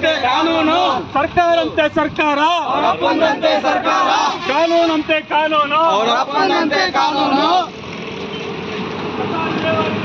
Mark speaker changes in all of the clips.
Speaker 1: ಕಾನೂನಂತೆ ಕಾನೂನು. ಸರ್ಕಾರಂತೆ ಸರ್ಕಾರ.
Speaker 2: ಬಂದಂತೆ ಸರ್ಕಾರ.
Speaker 1: ಕಾನೂನಂತೆ ಕಾನೂನು.
Speaker 2: ಅವರಪ್ಪಂದಂತೆ ಕಾನೂನು.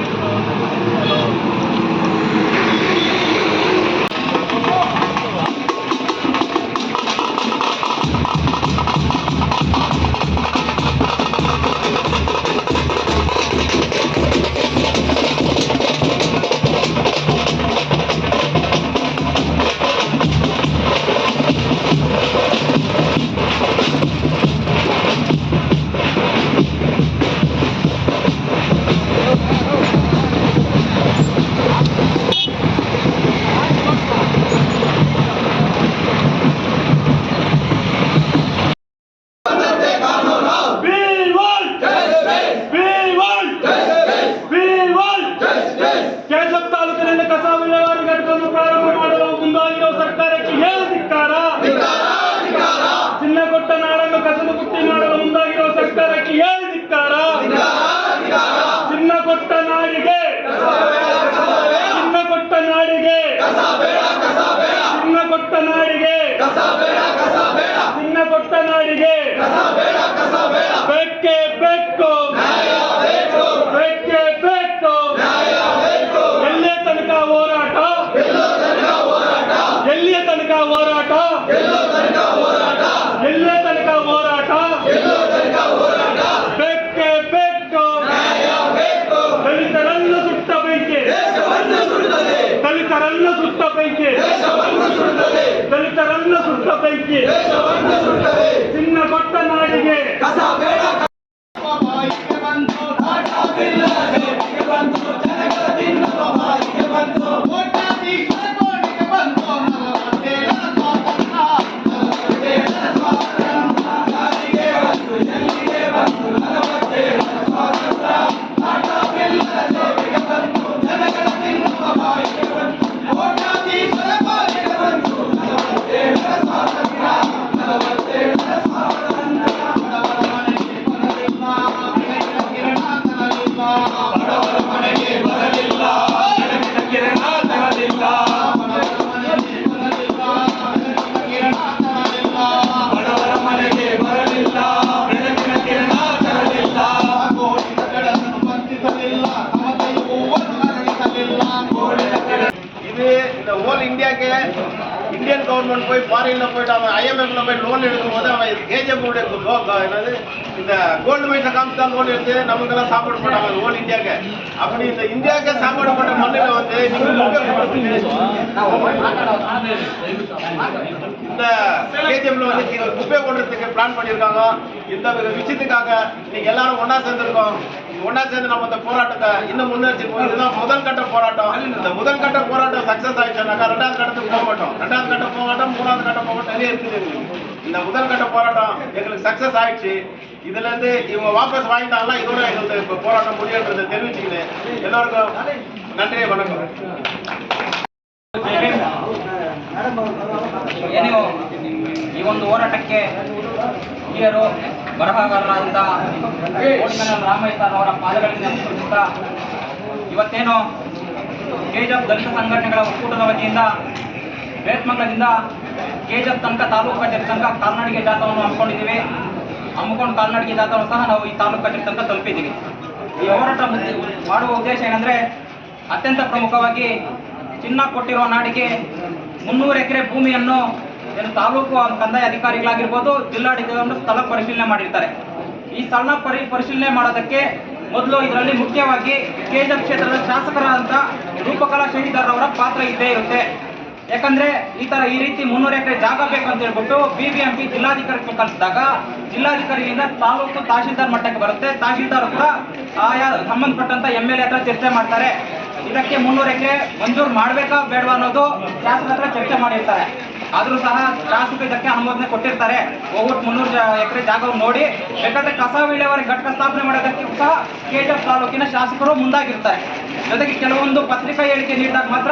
Speaker 1: ಸುಟ್ಟ ಪೈಕಿ ದಲಿತರನ್ನ ಸುಟ್ಟ ಪೈಕಿ ಚಿನ್ನ ಕೊಟ್ಟ ನಾಡಿಗೆ.
Speaker 3: கவர்மெண்ட் போய் ஃபாரின்ல போயிட்டு அவன் ஐஎம்எஃப்ல போய் லோன் எடுக்கும் போது அவன் கேஜிஎஃப் என்னது? இந்த கோல்டு மைன்ல காமிச்சு தான் லோன் எடுத்து நமக்கெல்லாம் சாப்பாடு போட்டாங்க ஹோல் இந்தியாக்கு அப்படி இந்த இந்தியாவுக்கு சாப்பாடு போட்ட மண்ணில் வந்து நீங்க இந்த கேஜிஎம்ல வந்து நீங்கள் குப்பை போடுறதுக்கு பிளான் பண்ணியிருக்காங்க. இந்த விஷயத்துக்காக நீங்க எல்லாரும் ஒன்றா சேர்ந்துருக்கோம் ஒன்றா சேர்ந்து நம்ம இந்த போராட்டத்தை இன்னும் முன்னேற்றி இதுதான் முதல் கட்ட போராட்டம். இந்த முதல் கட்ட போராட்டம் சக்சஸ் ஆயிடுச்சுனாக்கா ரெண்டாவது கட்டத்துக்கு போக மாட்டோம். ரெண்டாவது கட்ட போக மாட்டோம் மூணாவது கட்ட போக மாட்டோம். நிறைய இருக்குது. இந்த முதல் கட்ட போராட்டம் எங்களுக்கு சக்சஸ் ஆயிடுச்சு. இதுல இருந்து இவங்க வாபஸ் வாங்கிட்டாங்களா இதோட எங்களுக்கு இப்ப போராட்டம் முடியுன்றதை தெரிவிச்சுக்கிட்டு எல்லாருக்கும் நன்றி வணக்கம்.
Speaker 4: ಈ ಒಂದು ಹೋರಾಟಕ್ಕೆ ಹಿರಿಯರು ಬರಹಗಾರರಾದಂತಹ ರಾಮಯ್ಯನವರ ಪಾದಗಳಿಗೆ ನಮಸ್ಕರಿಸುತ್ತಾ ಇವತ್ತೇನು ಕೆಜಪ್ ದಲಿತ ಸಂಘಟನೆಗಳ ಒಕ್ಕೂಟದ ವತಿಯಿಂದ ಬೇತ್ಮಂಗಲದಿಂದ ಕೆಜಪ್ ತನಕ ತಾಲೂಕು ಕಚೇರಿ ತನಕ ಕಾಲ್ನಾಡಿಗೆ ಜಾಥವನ್ನು ಹಮ್ಮಿಕೊಂಡಿದ್ದೀವಿ. ಹಮ್ಮಿಕೊಂಡು ಕಾಲ್ನಾಡಿಗೆ ಜಾಥವನ್ನು ಸಹ ನಾವು ಈ ತಾಲೂಕು ಕಚೇರಿ ತನಕ ತಲುಪಿದ್ದೀವಿ. ಈ ಹೋರಾಟ ಮಾಡುವ ಉದ್ದೇಶ ಏನಂದ್ರೆ ಅತ್ಯಂತ ಪ್ರಮುಖವಾಗಿ ಚಿನ್ನ ಕೊಟ್ಟಿರುವ ನಾಡಿಗೆ ಮುನ್ನೂರು ಎಕರೆ ಭೂಮಿಯನ್ನು ಏನು ತಾಲೂಕು ಕಂದಾಯ ಅಧಿಕಾರಿಗಳಾಗಿರ್ಬೋದು ಜಿಲ್ಲಾಡಳಿತವನ್ನು ಸ್ಥಳ ಪರಿಶೀಲನೆ ಮಾಡಿರ್ತಾರೆ. ಈ ಸ್ಥಳ ಪರಿ, ಪರಿಶೀಲನೆ ಮಾಡೋದಕ್ಕೆ ಮೊದಲು ಇದರಲ್ಲಿ ಮುಖ್ಯವಾಗಿ ಕೇಂದ್ರ ಕ್ಷೇತ್ರದ ಶಾಸಕರಾದಂಥ ರೂಪಕಲಾ ಶಶಿಧರ್ ಪಾತ್ರ ಇದ್ದೇ ಇರುತ್ತೆ. ಯಾಕಂದ್ರೆ ಈ ತರ ಈ ರೀತಿ ಮುನ್ನೂರು ಎಕರೆ ಜಾಗ ಬೇಕು ಅಂತ ಹೇಳ್ಬಿಟ್ಟು ಬಿಬಿಎಂಪಿ ಜಿಲ್ಲಾಧಿಕಾರಿಗೆ ಕಳಿಸಿದಾಗ ಜಿಲ್ಲಾಧಿಕಾರಿಯಿಂದ ತಾಲೂಕು ತಹಶೀಲ್ದಾರ್ ಮಟ್ಟಕ್ಕೆ ಬರುತ್ತೆ. ತಹಶೀಲ್ದಾರ್ ಕೂಡ ಆಯಾ ಸಂಬಂಧಪಟ್ಟಂತ ಎಂ ಎಲ್ ಎ ಹತ್ರ ಚರ್ಚೆ ಮಾಡ್ತಾರೆ. ಇದಕ್ಕೆ ಮುನ್ನೂರು ಎಕರೆ ಮಂಜೂರು ಮಾಡ್ಬೇಕಾ ಬೇಡವಾ ಅನ್ನೋದು ಶಾಸಕರ ಹತ್ರ ಚರ್ಚೆ ಮಾಡಿರ್ತಾರೆ. ಆದ್ರೂ ಸಹ ಶಾಸಕ ಇದಕ್ಕೆ ಅನುಮೋದನೆ ಕೊಟ್ಟಿರ್ತಾರೆ. ಹೋಗ್ಬಿಟ್ಟು ಮುನ್ನೂರು ಎಕರೆ ಜಾಗ ನೋಡಿ. ಬೇಕಾದ್ರೆ ಕಸ ವಿಲೇವಾರಿ ಘಟಕ ಸ್ಥಾಪನೆ ಮಾಡೋದಕ್ಕೆ ಸಹ ಕೆಜಎಫ್ ತಾಲೂಕಿನ ಶಾಸಕರು ಮುಂದಾಗಿರ್ತಾರೆ. ಜೊತೆಗೆ ಕೆಲವೊಂದು ಪತ್ರಿಕಾ ಹೇಳಿಕೆ ನೀಡಿದಾಗ ಮಾತ್ರ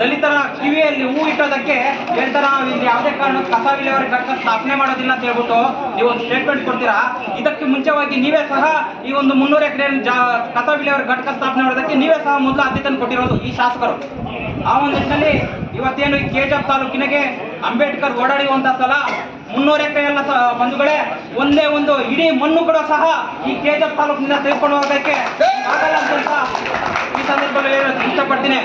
Speaker 4: ದಲಿತರ ಕಿವಿಯಲ್ಲಿ ಹೂ ಇಟ್ಟೋದಕ್ಕೆ ಹೇಳ್ತಾರ ಇಲ್ಲಿ ಯಾವುದೇ ಕಾರಣ ಕಸ ವಿಲೇವಾರಿ ಘಟಕ ಸ್ಥಾಪನೆ ಮಾಡೋದಿಲ್ಲ ಅಂತ ಹೇಳ್ಬಿಟ್ಟು ನೀವು ಒಂದು ಸ್ಟೇಟ್ಮೆಂಟ್ ಕೊಡ್ತೀರಾ? ಇದಕ್ಕೆ ಮುಂಚೆವಾಗಿ ನೀವೇ ಸಹ ಈ ಒಂದು ಮುನ್ನೂರು ಎಕರೆ ಜಾ ಕಸ ವಿಲೇವಾರಿ ಘಟಕ ಸ್ಥಾಪನೆ ಮಾಡೋದಕ್ಕೆ ನೀವೇ ಸಹ ಮೊದಲು ಆದ್ಯತೆಯನ್ನು ಕೊಟ್ಟಿರೋದು ಈ ಶಾಸಕರು. ಆ ಒಂದು ನಿಟ್ಟಿನಲ್ಲಿ ಇವತ್ತೇನು ಈ ಕೆಜಿಎಫ್ ತಾಲೂಕಿನಗೆ ಅಂಬೇಡ್ಕರ್ ಓಡಾಡಿರುವಂತ ಸ್ಥಳ, ಮುನ್ನೂರು ಎಕರೆ ಎಲ್ಲ ಬಂಧುಗಳೇ, ಒಂದೇ ಒಂದು ಇಡೀ ಮಣ್ಣು ಕೂಡ ಸಹ ಈ ಕೆಜಪ್ ತಾಲೂಕಿನಿಂದ ತೆಗೆದುಕೊಂಡು ಹೋಗೋದಕ್ಕೆ ಆಗಲ್ಲ ಅಂತ ಈ ಸಂದರ್ಭದಲ್ಲಿ ಇಷ್ಟಪಡ್ತೀನಿ.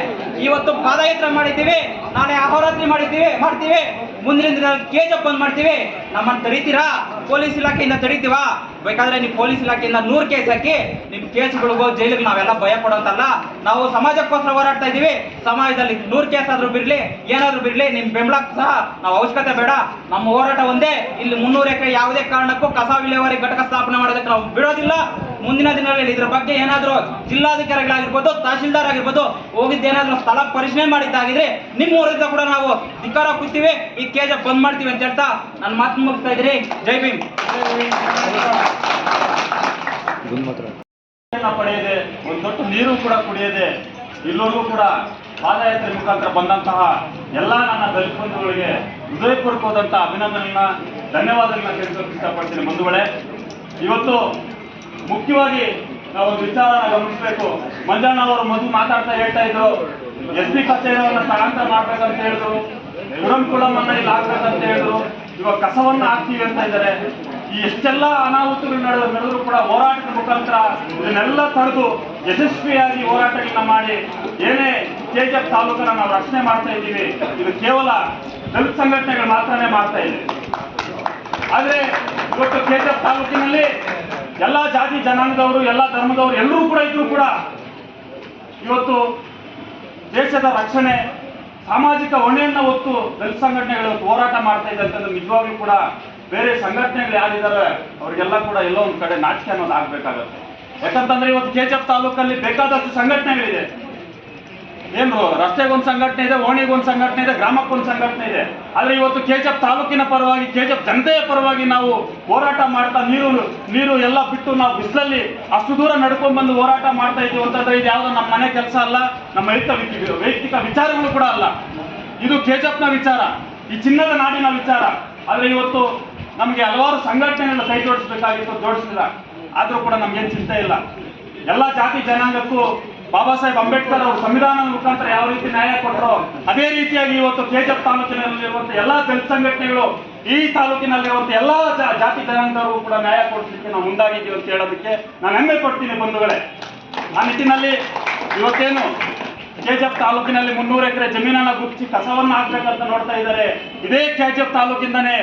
Speaker 4: ಇವತ್ತು ಪಾದಯಾತ್ರೆ ಮಾಡಿದ್ದೀವಿ, ನಾಳೆ ಅಹೋರಾತ್ರಿ ಮಾಡಿದ್ದೀವಿ, ಮಾಡ್ತೀವಿ. ಮುಂದಿನ ದಿನ ಕೇಜ್ ಓಪನ್ ಮಾಡ್ತೀವಿ. ನಮ್ಮನ್ನು ತಡೀತೀರಾ? ಪೊಲೀಸ್ ಇಲಾಖೆಯಿಂದ ತಡೀತೀವಾ? ಬೇಕಾದ್ರೆ ನೀವು ಪೊಲೀಸ್ ಇಲಾಖೆಯಿಂದ ನೂರು ಕೇಸ್ ಹಾಕಿ ನಿಮ್ ಕೇಸ್ಗಳಿಗೋ ಜೈಲಿಗೆ ನಾವೆಲ್ಲ ಭಯ ಪಡೋಂತಲ್ಲ. ನಾವು ಸಮಾಜಕ್ಕೋಸ್ಕರ ಹೋರಾಡ್ತಾ ಇದೀವಿ ಸಮಾಜದಲ್ಲಿ ನೂರು ಕೇಸ್ ಆದ್ರೂ ಬಿರ್ಲಿ ಏನಾದ್ರೂ ಬಿರ್ಲಿ ನಿಮ್ ಬೆಂಬಲ ಸಹ ನಾವು ಅವಶ್ಯಕತೆ ಬೇಡ. ನಮ್ಮ ಹೋರಾಟ ಒಂದೇ. ಇಲ್ಲಿ ಮುನ್ನೂರು ಎಕರೆ ಯಾವುದೇ ಕಾರಣಕ್ಕೂ ಕಸ ವಿಲೇವಾರಿ ಘಟಕ ಸ್ಥಾಪನೆ ಮಾಡೋದಕ್ಕೆ ನಾವು ಬಿಡೋದಿಲ್ಲ. ಮುಂದಿನ ದಿನಗಳಲ್ಲಿ ಇದರ ಬಗ್ಗೆ ಏನಾದರೂ ಜಿಲ್ಲಾಧಿಕಾರಿಗಳಾಗಿರ್ಬೋದು ತಹಶೀಲ್ದಾರ್ ಆಗಿರ್ಬೋದು ಹೋಗಿದ್ದೇನಾದರೂ ಸ್ಥಳ ಪರಿಶೀಲನೆ ಮಾಡಿದ್ದಾಗಿದ್ರೆ ನಿಮ್ಮ ಊರಿಂದ ಕೂಡ ನಾವು ಧಿಕ್ಕಾರ ಕೂತೀವಿ ಈ ಕೇಜ ಬಂದ್ ಮಾಡ್ತೀವಿ ಅಂತ ಹೇಳ್ತಾ ನನ್ನ ಮಾತು ಮುಗಿಸ್ತಾ ಇದ್ರಿ ಜೈ ಭೀಮ್.
Speaker 2: ಪಡೆಯದೆ, ಒಂದು ದೊಡ್ಡ ನೀರು ಕೂಡ ಕುಡಿಯದೆ ಇಲ್ಲವರೆಗೂ ಕೂಡ ಪಾದಯಾತ್ರೆ ಮುಖಾಂತರ ಬಂದಂತಹ ಎಲ್ಲ ನನ್ನ ದಲಿತ ಬಂಧುಗಳಿಗೆ ಹೃದಯಪೂರ್ವಕವಾದಂತಹ ಅಭಿನಂದನೆಯನ್ನ ಧನ್ಯವಾದಗಳನ್ನ ತಿಳಿಸೋಕೆ ಇಷ್ಟಪಡ್ತೀನಿ ಬಂಧುಗಳೇ. ಇವತ್ತು ಮುಖ್ಯವಾಗಿ ನಾವು ವಿಚಾರ ಗಮನಿಸಬೇಕು. ಮಂಜಣ್ಣ ಅವರು ಮೊದಲು ಮಾತಾಡ್ತಾ ಹೇಳ್ತಾ ಇದ್ರು, ಎಸ್ ಪಿ ಕಚೇರಿಯನ್ನ ಸ್ಥಳಾಂತರ ಮಾಡ್ಬೇಕಂತ ಹೇಳಿದ್ರು ಕುಡಂಕುಳಮನ್ನ ಇಲ್ಲಿ ಹಾಕ್ಬೇಕಂತ ಹೇಳಿದ್ರು, ಇವಾಗ ಕಸವನ್ನ ಹಾಕ್ತೀವಿ ಅಂತ ಇದ್ದಾರೆ. ಈ ಎಷ್ಟೆಲ್ಲ ಅನಾಹುತಗಳು ನಡೆದು ನಡೆದ್ರು ಕೂಡ ಹೋರಾಟದ ಮುಖಾಂತರ ಇದನ್ನೆಲ್ಲ ತಡೆದು ಯಶಸ್ವಿಯಾಗಿ ಹೋರಾಟಗಳನ್ನ ಮಾಡಿ ಏನೇ ಕೆಜಿಎಫ್ ತಾಲೂಕನ್ನ ನಾವು ರಕ್ಷಣೆ ಮಾಡ್ತಾ ಇದ್ದೀವಿ, ಇದು ಕೇವಲ ದಲಿತ ಸಂಘಟನೆಗಳು ಮಾತ್ರನೇ ಮಾಡ್ತಾ ಇದೆ. ಆದ್ರೆ ಇವತ್ತು ಕೆಜಿಎಫ್ ತಾಲೂಕಿನಲ್ಲಿ ಎಲ್ಲ ಜಾತಿ ಜನಾಂಗದವರು, ಎಲ್ಲ ಧರ್ಮದವರು ಎಲ್ಲರೂ ಕೂಡ ಇದ್ರು ಕೂಡ ಇವತ್ತು ದೇಶದ ರಕ್ಷಣೆ, ಸಾಮಾಜಿಕ ಹೊಣೆಯನ್ನ ಹೊತ್ತು ದಲಿತ ಸಂಘಟನೆಗಳು ಹೋರಾಟ ಮಾಡ್ತಾ ಇದೆ ಅಂತಂದ್ರೆ ನಿಜವಾಗ್ಲೂ ಕೂಡ ಬೇರೆ ಸಂಘಟನೆಗಳು ಯಾರಿದ್ದಾರೆ ಅವರಿಗೆಲ್ಲ ಕೂಡ ಎಲ್ಲೋ ಒಂದು ಕಡೆ ನಾಚಿಕೆ ಅನ್ನೋದು ಆಗ್ಬೇಕಾಗತ್ತೆ. ಯಾಕಂತಂದ್ರೆ ಇವತ್ತು ಕೆಜಿಎಫ್ ತಾಲೂಕಲ್ಲಿ ಬೇಕಾದಷ್ಟು ಸಂಘಟನೆಗಳಿದೆ. ಏನು ರಸ್ತೆಗೊಂದು ಸಂಘಟನೆ ಇದೆ ಓಣಿಗೊಂದು ಸಂಘಟನೆ ಇದೆ ಗ್ರಾಮಕ್ಕೊಂದು ಸಂಘಟನೆ ಇದೆ. ಆದರೆ ಇವತ್ತು ಕೆಜಪ್ ತಾಲೂಕಿನ ಪರವಾಗಿ ಕೆಜಪ್ ಜನತೆಯ ಪರವಾಗಿ ನಾವು ಹೋರಾಟ ಮಾಡ್ತಾ ನೀರು ನೀರು ಎಲ್ಲ ಬಿಟ್ಟು ನಾವು ಬಿಸಿಲಲ್ಲಿ ಅಷ್ಟು ದೂರ ನಡ್ಕೊಂಡ್ ಬಂದು ಹೋರಾಟ ಮಾಡ್ತಾ ಇದ್ದೀವಿ ಅಂತಂದ್ರೆ ಇದು ಯಾವುದೋ ನಮ್ಮ ಮನೆ ಕೆಲಸ ಅಲ್ಲ, ನಮ್ಮ ವೈಯಕ್ತಿಕ ವೈಯಕ್ತಿಕ ವಿಚಾರಗಳು ಕೂಡ ಅಲ್ಲ. ಇದು ಕೆಜಿಎಫ್ನ ವಿಚಾರ, ಈ ಚಿನ್ನದ ನಾಡಿನ ವಿಚಾರ. ಆದರೆ ಇವತ್ತು ನಮಗೆ ಹಲವಾರು ಸಂಘಟನೆಗಳನ್ನ ಕೈ ಜೋಡಿಸ್ಬೇಕಾಗಿತ್ತು, ಜೋಡಿಸಿಲ್ಲ. ಆದರೂ ಕೂಡ ನಮ್ಗೇನು ಚಿಂತೆ ಇಲ್ಲ. ಎಲ್ಲ ಜಾತಿ, ಜನಾಂಗಕ್ಕೂ ಬಾಬಾ ಸಾಹೇಬ್ ಅಂಬೇಡ್ಕರ್ ಅವರು ಸಂವಿಧಾನದ ಮುಖಾಂತರ ಯಾವ ರೀತಿ ನ್ಯಾಯ ಕೊಟ್ಟರು ಅದೇ ರೀತಿಯಾಗಿ ಇವತ್ತು ಕೆಜಪ್ ತಾಲೂಕಿನಲ್ಲಿರುವಂತಹ ಎಲ್ಲಾ ದಲಿತ ಸಂಘಟನೆಗಳು ಈ ತಾಲೂಕಿನಲ್ಲಿರುವಂತಹ ಎಲ್ಲಾ ಜಾತಿ ಜನಾಂಗದವರು ಕೂಡ ನ್ಯಾಯ ಕೊಡಿಸಲಿಕ್ಕೆ ನಾವು ಮುಂದಾಗಿದ್ದೀವಿ ಅಂತ ಹೇಳೋದಕ್ಕೆ ನಾನು ಹೆಮ್ಮೆ ಪಡ್ತೀನಿ ಬಂಧುಗಳೇ. ಆ ನಿಟ್ಟಿನಲ್ಲಿ ಇವತ್ತೇನು ಕೆಜಪ್ ತಾಲೂಕಿನಲ್ಲಿ ಮುನ್ನೂರು ಎಕರೆ ಜಮೀನನ್ನ ಗುರುತಿಸಿ ಕಸವನ್ನ ಹಾಕ್ಬೇಕಂತ ನೋಡ್ತಾ ಇದ್ದಾರೆ. ಇದೇ ಕೆಜಪ್ ತಾಲೂಕಿಂದನೇ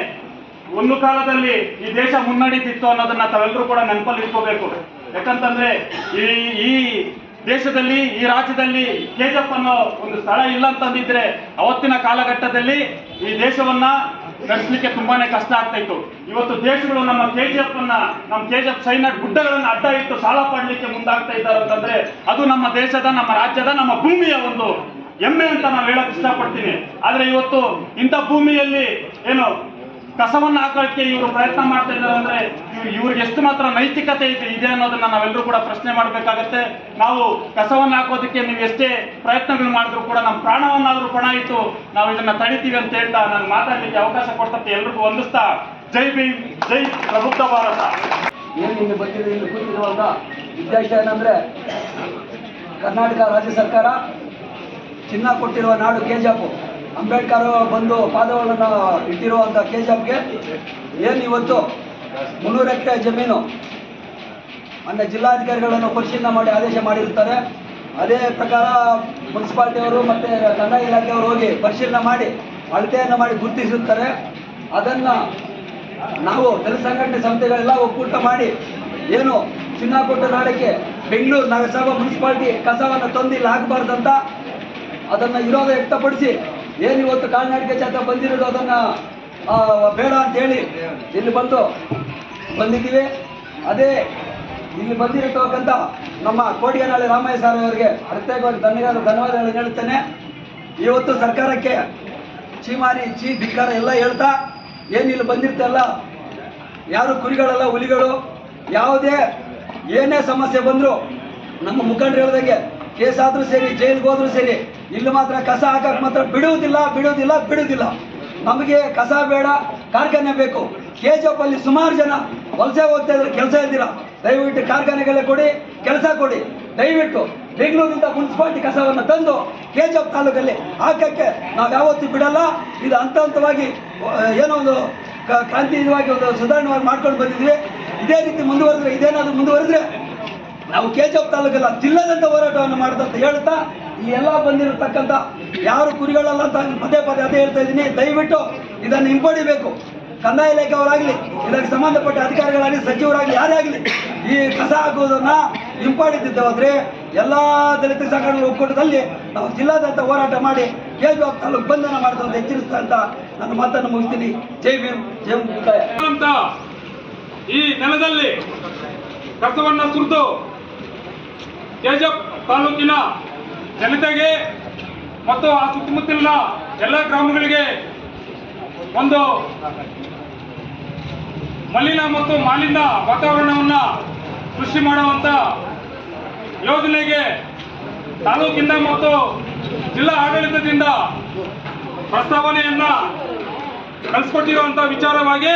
Speaker 2: ಒಂದು ಕಾಲದಲ್ಲಿ ಈ ದೇಶ ಮುನ್ನಡೀತಿತ್ತು ಅನ್ನೋದನ್ನ ತಾವೆಲ್ಲರೂ ಕೂಡ ನೆನಪಲ್ಲಿ ಇಟ್ಕೋಬೇಕು ಯಾಕಂತಂದ್ರೆ ಈ ಈ ದೇಶದಲ್ಲಿ, ಈ ರಾಜ್ಯದಲ್ಲಿ ಕೆಜಿಎಫ್ ಅನ್ನೋ ಒಂದು ಸ್ಥಳ ಇಲ್ಲ ಅಂತಂದಿದ್ರೆ ಅವತ್ತಿನ ಕಾಲಘಟ್ಟದಲ್ಲಿ ಈ ದೇಶವನ್ನ ನಡೆಸಲಿಕ್ಕೆ ತುಂಬಾನೇ ಕಷ್ಟ ಆಗ್ತಾ ಇತ್ತು. ಇವತ್ತು ದೇಶಗಳು ನಮ್ಮ ಕೆಜಿಎಫ್ ಅನ್ನ ನಮ್ಮ ಕೆಜಿಎಫ್ ಸೈನ್ಯ ಗುಡ್ಡಗಳನ್ನು ಅಡ್ಡ ಇಟ್ಟು ಸಾಲ ಪಡಲಿಕ್ಕೆ ಮುಂದಾಗ್ತಾ ಇದ್ದಾರೆ ಅಂತಂದ್ರೆ ಅದು ನಮ್ಮ ದೇಶದ, ನಮ್ಮ ರಾಜ್ಯದ, ನಮ್ಮ ಭೂಮಿಯ ಒಂದು ಹೆಮ್ಮೆ ಅಂತ ನಾನು ಹೇಳಕ್ ಇಷ್ಟಪಡ್ತೀನಿ. ಆದ್ರೆ ಇವತ್ತು ಇಂಥ ಭೂಮಿಯಲ್ಲಿ ಏನು ಕಸವನ್ನ ಹಾಕೋಕ್ಕೆ ಇವರು ಪ್ರಯತ್ನ ಮಾಡ್ತಾ ಇದ್ದಾರೆ ಅಂದ್ರೆ ಇವ್ರು ಇವ್ರಿಗೆ ಎಷ್ಟು ಮಾತ್ರ ನೈತಿಕತೆ ಇದೆ ಇದೆ ಅನ್ನೋದನ್ನ ನಾವೆಲ್ಲರೂ ಕೂಡ ಪ್ರಶ್ನೆ ಮಾಡಬೇಕಾಗತ್ತೆ. ನಾವು ಕಸವನ್ನು ಹಾಕೋದಕ್ಕೆ ನೀವು ಎಷ್ಟೇ ಪ್ರಯತ್ನಗಳು ಮಾಡಿದ್ರು ಕೂಡ ನಮ್ಮ ಪ್ರಾಣವನ್ನಾದ್ರೂ ಪಣ ಇತ್ತು ನಾವು ಇದನ್ನ ತಡಿತೀವಿ ಅಂತ ಹೇಳ್ತಾ ನಾನು ಮಾತಾಡ್ಲಿಕ್ಕೆ ಅವಕಾಶ ಕೊಡ್ತಕ್ಕೆ ಎಲ್ರಿಗೂ ವಂದಿಸ್ತಾ, ಜೈ ಭೀಮ್, ಜೈ ಪ್ರಬುದ್ಧ ಭಾರತ.
Speaker 5: ಏನು ಬಂದಿದೆ ಇಲ್ಲಿ ಕೂತಿರುವಾಗ ಉದ್ದೇಶ ಏನಂದ್ರೆ ಕರ್ನಾಟಕ ರಾಜ್ಯ ಸರ್ಕಾರ ಚಿನ್ನ ಕೊಟ್ಟಿರುವ ನಾಡು ಕೆಜಾಪು ಅಂಬೇಡ್ಕರ್ ಬಂದು ಪಾದಗಳನ್ನು ಇಟ್ಟಿರುವಂಥ ಕೆ ಜಿ ಎಫ್ಗೆ ಏನು ಇವತ್ತು? ಮುನ್ನೂರು ಎಕರೆ ಜಮೀನು. ಅಂದರೆ ಜಿಲ್ಲಾಧಿಕಾರಿಗಳನ್ನು ಪರಿಶೀಲನೆ ಮಾಡಿ ಆದೇಶ ಮಾಡಿರ್ತಾರೆ ಅದೇ ಪ್ರಕಾರ ಮುನ್ಸಿಪಾಲ್ಟಿಯವರು ಮತ್ತು ಕಂದಾಯ ಇಲಾಖೆಯವರು ಹೋಗಿ ಪರಿಶೀಲನೆ ಮಾಡಿ ಅಳತೆಯನ್ನು ಮಾಡಿ ಗುರುತಿಸುತ್ತಾರೆ. ಅದನ್ನು ನಾವು ದಲಿತ ಸಂಘಟನೆ ಸಂಸ್ಥೆಗಳೆಲ್ಲ ಒಕ್ಕೂಟ ಮಾಡಿ ಏನು ಚಿನ್ನ ನಾಡಕ್ಕೆ ಬೆಂಗಳೂರು ನಗರಸಭಾ ಮುನ್ಸಿಪಾಲ್ಟಿ ಕಸವನ್ನು ತಂದು ಇಲ್ಲಿ ಹಾಕಬಾರ್ದಂತ ಅದನ್ನು ವಿರೋಧ ವ್ಯಕ್ತಪಡಿಸಿ ಏನು ಇವತ್ತು ಕಾಲ್ನಡಿಗೆ ಜಾಥಾ ಬಂದಿರೋದು ಅದನ್ನು ಬೇಡ ಬೇಡ ಅಂತೇಳಿ ಇಲ್ಲಿ ಬಂದು ಬಂದಿದ್ದೀವಿ. ಅದೇ ಇಲ್ಲಿ ಬಂದಿರತಕ್ಕಂಥ ನಮ್ಮ ಕೋಡಿಗನಾಳಿ ರಾಮಯ್ಯ ಸರ್ ಅವರಿಗೆ ಪ್ರತ್ಯೇಕವಾಗಿ ಧನ್ಯವಾದ ಧನ್ಯವಾದಗಳನ್ನು ಹೇಳುತ್ತೇನೆ. ಇವತ್ತು ಸರ್ಕಾರಕ್ಕೆ ಚೀಮಾರಿ, ಚೀ, ಧಿಕ್ಕಾರ ಎಲ್ಲ ಹೇಳ್ತಾ ಏನು ಇಲ್ಲಿ ಬಂದಿರ್ತಲ್ಲ ಯಾರು ಕುರಿಗಳಲ್ಲ, ಹುಲಿಗಳು? ಯಾವುದೇ ಏನೇ ಸಮಸ್ಯೆ ಬಂದರೂ ನಮ್ಮ ಮುಖಂಡರು ಹೇಳ್ದಂಗೆ ಕೇಸ್ ಆದ್ರೂ ಸರಿ, ಜೈಲಿಗೆ ಹೋದ್ರೂ ಸರಿ, ಇಲ್ಲಿ ಮಾತ್ರ ಕಸ ಹಾಕಕ್ ಮಾತ್ರ ಬಿಡುವುದಿಲ್ಲ ಬಿಡುವುದಿಲ್ಲ ಬಿಡುವುದಿಲ್ಲ. ನಮಗೆ ಕಸ ಬೇಡ, ಕಾರ್ಖಾನೆ ಬೇಕು. ಕೆ ಜಿ ಅಲ್ಲಿ ಸುಮಾರು ಜನ ವಲಸೆ ಹೋಗ್ತಾ ಇದ್ರೆ, ಕೆಲಸ ಇದ್ದೀರಾ ದಯವಿಟ್ಟು ಕಾರ್ಖಾನೆಗಳೇ ಕೊಡಿ, ಕೆಲಸ ಕೊಡಿ. ದಯವಿಟ್ಟು ಬೆಂಗಳೂರಿಂದ ಮುನ್ಸಿಪಾಲಿಟಿ ಕಸವನ್ನು ತಂದು ಕೆ ಜಿ ಎಫ್ ತಾಲೂಕಲ್ಲಿ ಹಾಕಕ್ಕೆ ನಾವು ಯಾವತ್ತೂ ಬಿಡಲ್ಲ. ಇದು ಹಂತ ಹಂತವಾಗಿ ಏನೋ ಒಂದು ಕ್ರಾಂತಿಯುತವಾಗಿ, ಒಂದು ಸುಧಾರಣವಾಗಿ ಮಾಡ್ಕೊಂಡು ಬಂದಿದ್ವಿ. ಇದೇ ರೀತಿ ಮುಂದುವರೆದ್ರೆ, ಇದೇನಾದರೂ ಮುಂದುವರೆದ್ರೆ ನಾವು ಕೆ ಜಿ ಎಫ್ ತಾಲೂಕಲ್ಲ ಜಿಲ್ಲಾದಂತ ಹೋರಾಟವನ್ನು ಮಾಡಿದಂತ ಹೇಳ್ತಾ ಈ ಎಲ್ಲ ಬಂದಿರತಕ್ಕಂಥ ಯಾರು ಕುರಿಗಳಲ್ಲ ಅಂತ ಪದೇ ಪದೇ ಅದೇ ಹೇಳ್ತಾ ಇದ್ದೀನಿ. ದಯವಿಟ್ಟು ಇದನ್ನು ಹಿಂಪಡಿಬೇಕು. ಕಂದಾಯ ಇಲಾಖೆಯವರಾಗಲಿ, ಇದಕ್ಕೆ ಸಂಬಂಧಪಟ್ಟ ಅಧಿಕಾರಿಗಳಾಗಲಿ, ಸಚಿವರಾಗಲಿ, ಯಾರೇ ಆಗಲಿ, ಈ ಕಸ ಹಾಕುವುದನ್ನ ಹಿಂಪಡಿತಿದ್ದೆ ಹೋದ್ರೆ ಎಲ್ಲ ದಲಿತ ಸಂಘಟನೆಗಳ ಒಕ್ಕೂಟದಲ್ಲಿ ನಾವು ಜಿಲ್ಲಾದಂತ ಹೋರಾಟ ಮಾಡಿ ಕೆ ಜಿ ಎಫ್ ತಾಲೂಕು ಬಂಧನ ಮಾಡ್ತಾ ಅಂತ ಎಚ್ಚರಿಸ್ತಾ ಅಂತ ನನ್ನ ಮಾತನ್ನು ಮುಗಿಸ್ತೀನಿ. ಜೈ ಭೀಮ್, ಜೈ ಮುಕ್ತಾಯ
Speaker 6: ಈ ನೆಲದಲ್ಲಿ ಕಸವನ್ನು ಸುರಿದು ಕೆಜಪ್ ತಾಲೂಕಿನ ಜನತೆಗೆ ಮತ್ತು ಆ ಸುತ್ತಮುತ್ತಲಿನ ಎಲ್ಲ ಗ್ರಾಮಗಳಿಗೆ ಒಂದು ಮಲಿನ ಮತ್ತು ಮಾಲಿನ್ಯ ವಾತಾವರಣವನ್ನು ಸೃಷ್ಟಿ ಮಾಡುವಂತ ಯೋಜನೆಗೆ ತಾಲೂಕಿಂದ ಮತ್ತು ಜಿಲ್ಲಾ ಆಡಳಿತದಿಂದ ಪ್ರಸ್ತಾವನೆಯನ್ನ ಕಳಿಸ್ಕೊಟ್ಟಿರುವಂತ ವಿಚಾರವಾಗಿ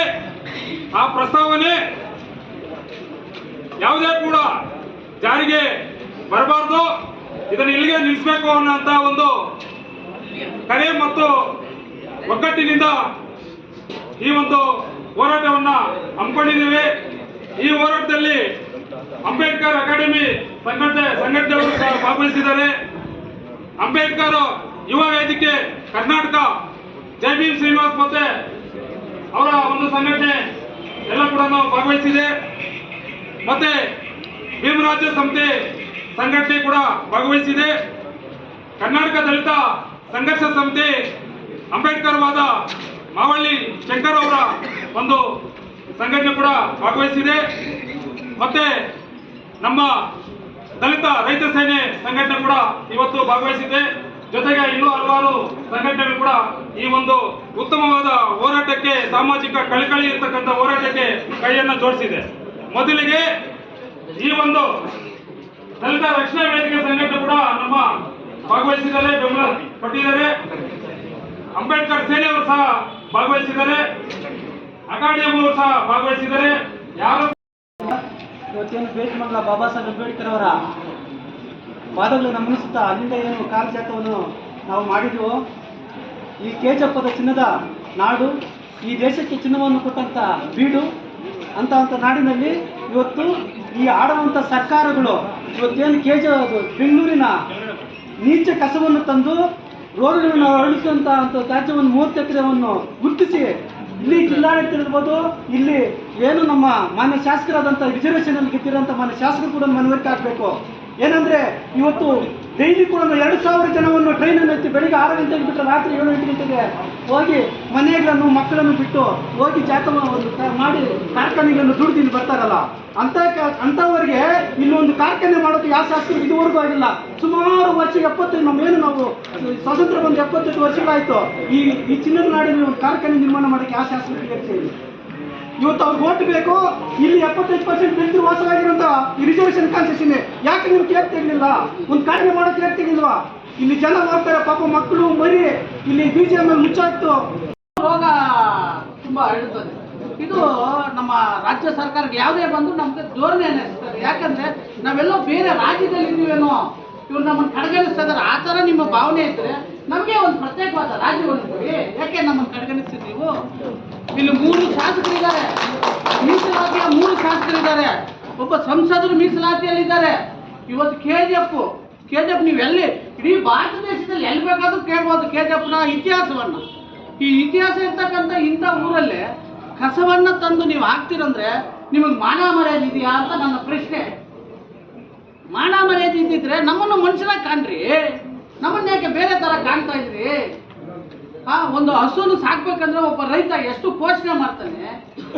Speaker 6: ಆ ಪ್ರಸ್ತಾವನೆ ಯಾವುದೇ ಕೂಡ ಜಾರಿಗೆ ಬರಬಾರ್ದು. ಇದನ್ನು ಇಲ್ಲಿಗೆ ನಿಲ್ಲಿಸಬೇಕು ಅನ್ನೋಂಥ ಒಂದು ಕರೆ ಮತ್ತು ಒಗ್ಗಟ್ಟಿನಿಂದ ಈ ಒಂದು ಹೋರಾಟವನ್ನ ಹಮ್ಮಿಕೊಂಡಿದ್ದೀವಿ. ಈ ಹೋರಾಟದಲ್ಲಿ ಅಂಬೇಡ್ಕರ್ ಅಕಾಡೆಮಿ ಸಂಘಟನೆ, ಸಂಘಟನೆಯವರು ಭಾಗವಹಿಸಿದ್ದಾರೆ. ಅಂಬೇಡ್ಕರ್ ಯುವ ವೇದಿಕೆ ಕರ್ನಾಟಕ, ಜೈ ಭೀಮ್ ಶ್ರೀನಿವಾಸ್ ಮತ್ತೆ ಅವರ ಒಂದು ಸಂಘಟನೆ ಎಲ್ಲ ಕೂಡ ಭಾಗವಹಿಸಿದೆ. ಮತ್ತೆ ಭೀಮರಾಜ್ಯ ಸಂಸ್ಥೆ ಸಂಘಟನೆ ಕೂಡ ಭಾಗವಹಿಸಿದೆ. ಕರ್ನಾಟಕ ದಲಿತ ಸಂಘರ್ಷ ಸಮಿತಿ ಅಂಬೇಡ್ಕರ್ ವಾದ ಮಾವಳ್ಳಿ ಶಂಕರ್ ಅವರ ಒಂದು ಸಂಘಟನೆ ಕೂಡ ಭಾಗವಹಿಸಿದೆ. ಮತ್ತೆ ನಮ್ಮ ದಲಿತ ರೈತ ಸೇನೆ ಸಂಘಟನೆ ಕೂಡ ಇವತ್ತು ಭಾಗವಹಿಸಿದೆ. ಜೊತೆಗೆ ಇನ್ನೂ ಹಲವಾರು ಸಂಘಟನೆಗಳು ಕೂಡ ಈ ಒಂದು ಉತ್ತಮವಾದ ಹೋರಾಟಕ್ಕೆ, ಸಾಮಾಜಿಕ ಕಳಕಳಿ ಇರ್ತಕ್ಕಂಥ ಹೋರಾಟಕ್ಕೆ ಕೈಯನ್ನು ಜೋಡಿಸಿದೆ. ಮೊದಲಿಗೆ ಈ ಒಂದು ದಲಿತ ರಕ್ಷಣಾ ವೇದಿಕೆ ಸಂಘಟನೆ ಕೂಡ ನಮ್ಮ ಭಾಗವಹಿಸಿದ್ದಾರೆ, ಬೆಂಬಲ ಕೊಟ್ಟಿದ್ದಾರೆ ಅಂಬೇಡ್ಕರ್ ಸೇನೆಯವರು ಸಹ ಭಾಗವಹಿಸಿದ್ದಾರೆ. ಅಕಾಡೆಮಿ ಅವರು ಸಹ ಭಾಗವಹಿಸಿದ್ದಾರೆ. ಯಾರು
Speaker 7: ಇವತ್ತೇನು ಮಾಡಲ ಬಾಬಾ ಸಾಹೇಬ್ ಅಂಬೇಡ್ಕರ್ ಅವರ? ಪಾದಗಳನ್ನು ಗಮನಿಸುತ್ತಾ ಅಲ್ಲಿಂದ ಏನು ಕಾಲಜಾತವನ್ನು ನಾವು ಮಾಡಿದ್ವು? ಈ ಕೇಚಪ್ಪದ ಚಿನ್ನದ ನಾಡು, ಈ ದೇಶಕ್ಕೆ ಚಿನ್ನವನ್ನು ಕೊಟ್ಟಂತ ಬೀಡು, ಅಂತ ಅಂತ ನಾಡಿನಲ್ಲಿ ಇವತ್ತು ಈ ಆಡುವಂಥ ಸರ್ಕಾರಗಳು ಇವತ್ತೇನು ಅದು ಬೆಂಗಳೂರಿನ ನೀಚ ಕಸವನ್ನು ತಂದು ರೋಡ್ಗಳನ್ನು ಅರಳಿಸುವಂಥ ತ್ಯಾಜ್ಯವನ್ನು ಮೂವತ್ತು ಎಕರೆವನ್ನು ಗುರುತಿಸಿ ಇಲ್ಲಿ ಜಿಲ್ಲಾಡಳಿತ ಇರ್ಬೋದು, ಇಲ್ಲಿ ಏನು ನಮ್ಮ ಮಾನ್ಯ ಶಾಸಕರಾದಂಥ ರಿಸರ್ವೇಷನ್ ಅಲ್ಲಿ ಗೆದ್ದಿರೋಂಥ ಮಾನ್ಯ ಶಾಸಕರು ಕೂಡ ಮನವರಿಕೆ ಆಗಬೇಕು ಏನಂದ್ರೆ ಇವತ್ತು ಡೈಲಿ ಕೂಡ ಎರಡು ಸಾವಿರ ಜನವನ್ನು ಟ್ರೈನಲ್ಲಿ ಎತ್ತಿ ಬೆಳಿಗ್ಗೆ ಆರು ಗಂಟೆಗೆ ಬಿಟ್ಟು ರಾತ್ರಿ ಏಳು ಎಂಟು ಗಂಟೆಗೆ ಹೋಗಿ ಮನೆಗಳನ್ನು, ಮಕ್ಕಳನ್ನು ಬಿಟ್ಟು ಹೋಗಿ ಜಾತವನ್ನು ತ- ಮಾಡಿ ಕಾರ್ಖಾನೆಗಳನ್ನು ದುಡ್ದು ಬರ್ತಾರಲ್ಲ, ಅಂತ ಅಂಥವರಿಗೆ ಇಲ್ಲೊಂದು ಕಾರ್ಖಾನೆ ಮಾಡೋದು ಯಾವ ಶಾಸ್ತ್ರ ಇದುವರೆಗೂ ಆಗಿಲ್ಲ. ಸುಮಾರು ವರ್ಷ ಎಪ್ಪತ್ತೈದು ನಮ್ಮೇನು ನಾವು, ಸ್ವಾತಂತ್ರ್ಯ ಬಂದು ಎಪ್ಪತ್ತೆಂಟು ವರ್ಷಗಳಾಯ್ತು. ಈ ಈ ಚಿನ್ನದ ನಾಡಿನ ಒಂದು ಕಾರ್ಖಾನೆ ನಿರ್ಮಾಣ ಮಾಡೋಕೆ ಯಾವ ಶಾಸ್ತ್ರ ಇರ್ತೀವಿ ಇವತ್ತು ಅವ್ರಿಗೆ ಓಟ್ ಬೇಕು, ಇಲ್ಲಿ ಎಪ್ಪತ್ತೈದು ಪರ್ಸೆಂಟ್ ಬೆಳೆದ್ರು ವಾಸವಾಗಿರುವಂತ ಈ ರಿಸರ್ವೇಷನ್ ಕಾನ್ಸೆಷನ್ ಯಾಕೆ ನೀವು ಕೇಳ್ತಿರ್ಲಿಲ್ಲ ಒಂದು ಕಾರ್ಖಾನೆ ಮಾಡೋಕೆ ಕೇರ್ ತೆಗಿಲ್ವಾ ಇಲ್ಲಿ ಜನ ಹೋಗ್ತಾರೆ ಪಾಪ ಮಕ್ಕಳು ಮರಿ, ಇಲ್ಲಿ ಬಿ ಎಂ ಮುಚ್ಚಾಯ್ತು.
Speaker 8: ರೋಗ ತುಂಬಾ ಹರಡುತ್ತದೆ. ಇದು ನಮ್ಮ ರಾಜ್ಯ ಸರ್ಕಾರಕ್ಕೆ ಯಾವುದೇ ಬಂದು ನಮ್ಗೆ ಧೋರಣೆ ಅನ್ನಿಸ್ತದೆ ಯಾಕಂದ್ರೆ ನಾವೆಲ್ಲ ಬೇರೆ ರಾಜ್ಯದಲ್ಲಿ ಇದೀವೇನೋ ಇವ್ರು ನಮ್ಮನ್ನು ಕಡೆಗಣಿಸ್ತಾ ಇದಾರೆ ಆ ಥರ ನಿಮ್ಮ ಭಾವನೆ ಇದ್ರೆ ನಮಗೆ ಒಂದು ಪ್ರತ್ಯೇಕವಾದ ರಾಜ್ಯವನ್ನು ಕೊಡಿ. ಯಾಕೆ ನಮ್ಮನ್ನು ಕಡೆಗಣಿಸ್ತೀವಿ ನೀವು? ಇಲ್ಲಿ ಮೂರು ಶಾಸಕರಿದ್ದಾರೆ. ಮೀಸಲಾತಿಯ ಮೂರು ಶಾಸಕರಿದ್ದಾರೆ. ಒಬ್ಬ ಸಂಸದರು ಮೀಸಲಾತಿಯಲ್ಲಿದ್ದಾರೆ. ಇವತ್ತು ಕೆ ಜಿ ಎಫ್ ಕೆ ನೀವು ಎಲ್ಲಿ, ಇಡೀ ಭಾರತ ದೇಶದಲ್ಲಿ ಎಲ್ಲಿ ಬೇಕಾದ್ರೂ ಕೇಳ್ಬೋದು ಕೆ ಇತಿಹಾಸವನ್ನು. ಈ ಇತಿಹಾಸ ಇರ್ತಕ್ಕಂಥ ಇಂಥ ಊರಲ್ಲೇ ಕಸವನ್ನ ತಂದು ನೀವು ಹಾಕ್ತಿರಂದ್ರೆ ನಿಮಗೆ ಮಾನ ಮರ್ಯಾದೆ ಇದೆಯಾ ಅಂತ ನನ್ನ ಪ್ರಶ್ನೆ. ಮಾನ ಮರ್ಯಾದೆ ಇದ್ದಿದ್ರೆ ನಮ್ಮನ್ನು ಮನುಷ್ಯನಾಗಿ ಕಾಣ್ರಿ. ನಮ್ಮನ್ನ ಯಾಕೆ ಬೇರೆ ತರ ಕಾಣ್ತಾ ಇದ್ರಿ? ಆ, ಒಂದು ಹಸುವನ್ನು ಸಾಕ್ಬೇಕಂದ್ರೆ ಒಬ್ಬ ರೈತ ಎಷ್ಟು ಪೋಷಣೆ ಮಾಡ್ತಾನೆ,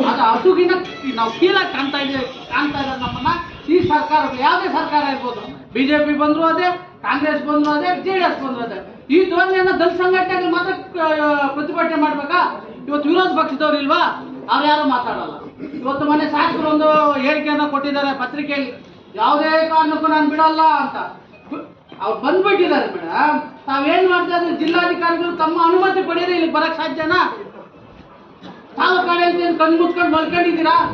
Speaker 8: ಅದು ಹಸುಗಿನ ನಾವು ಕೀಳಾಗಿ ಕಾಣ್ತಾ ಇದ್ದೀವಿ ಕಾಣ್ತಾ ಇದ್ದಾರೆ ನಮ್ಮನ್ನ. ಈ ಸರ್ಕಾರ ಯಾವುದೇ ಸರ್ಕಾರ ಇರ್ಬೋದು. ಬಿಜೆಪಿ ಬಂದ್ರು ಅದೇ, ಕಾಂಗ್ರೆಸ್ ಬಂದ್ರು ಅದೇ, ಜೆ ಡಿ ಎಸ್ ಬಂದ್ರು ಅದೇ. ಈ ಧ್ವನಿಯನ್ನ ದಲಿತ ಸಂಘಟನೆಗಳು ಮಾತ್ರ ಪ್ರತಿಭಟನೆ ಮಾಡ್ಬೇಕಾ? ಇವತ್ತು ವಿರೋಧ ಪಕ್ಷದವ್ರು ಇಲ್ವಾ? ಅವ್ರು ಯಾರು ಮಾತಾಡಲ್ಲ. ಇವತ್ತು ಮನೆ ಶಾಸಕರು ಒಂದು ಹೇಳಿಕೆಯನ್ನ ಕೊಟ್ಟಿದ್ದಾರೆ ಪತ್ರಿಕೆಯಲ್ಲಿ. ಯಾವುದೇ ಕಾರಣಕ್ಕೂ ನಾನು ಬಿಡಲ್ಲ ಅಂತ. ಅವ್ರು ಬಂದ್ಬಿಟ್ಟಿದ್ದಾರೆ ಮೇಡಮ್ ತಾವೇನ್ ಮಾಡ್ತಾ ಇದ್ರೆ ಜಿಲ್ಲಾಧಿಕಾರಿಗಳು ತಮ್ಮ ಅನುಮತಿ ಪಡೆಯದೆ ಇಲ್ಲಿ ಬರಕ್ ಸಾಧ್ಯನಾ? ತಾಲೂಕಾಡಳಿತ ಕಣ್ ಮುಚ್ಕೊಂಡು ಮಲ್ಕೊಂಡಿದ್ದೀರಾ?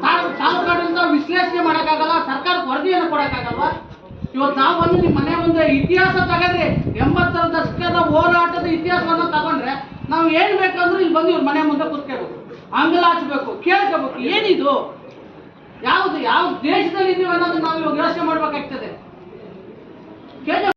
Speaker 8: ತಾಲೂ- ತಾಲೂಕಾಡಳಿತ ವಿಶ್ಲೇಷಣೆ ಮಾಡೋಕ್ಕಾಗಲ್ಲ? ಸರ್ಕಾರಕ್ಕೆ ವರದಿಯನ್ನು ಕೊಡೋಕ್ಕಾಗಲ್ವಾ? ಇವತ್ತು ನಾವು ಬಂದು ನಿಮ್ಮ ಮನೆ ಮುಂದೆ ಇತಿಹಾಸ ತಗೊಂಡ್ರಿ ಎಂಬತ್ತರ ದಶಕದ ಹೋರಾಟದ ಇತಿಹಾಸವನ್ನು ತಗೊಂಡ್ರೆ ನಾವು ಏನು ಬೇಕಂದ್ರೆ ಇಲ್ಲಿ ಬಂದು ಇವ್ರ ಮನೆ ಮುಂದೆ ಕುತ್ಕೋಬೇಕು ಅಂಗಲ ಹಚ್ಬೇಕು, ಕೇಳ್ಕೋಬೇಕು, ಏನಿದು? ಯಾವುದು, ಯಾವ ದೇಶದಲ್ಲಿ ಇದೀವಿ ಅನ್ನೋದನ್ನ ನಾವು ಇವಾಗ ಯೋಚನೆ ಮಾಡ್ಬೇಕಾಗ್ತದೆ.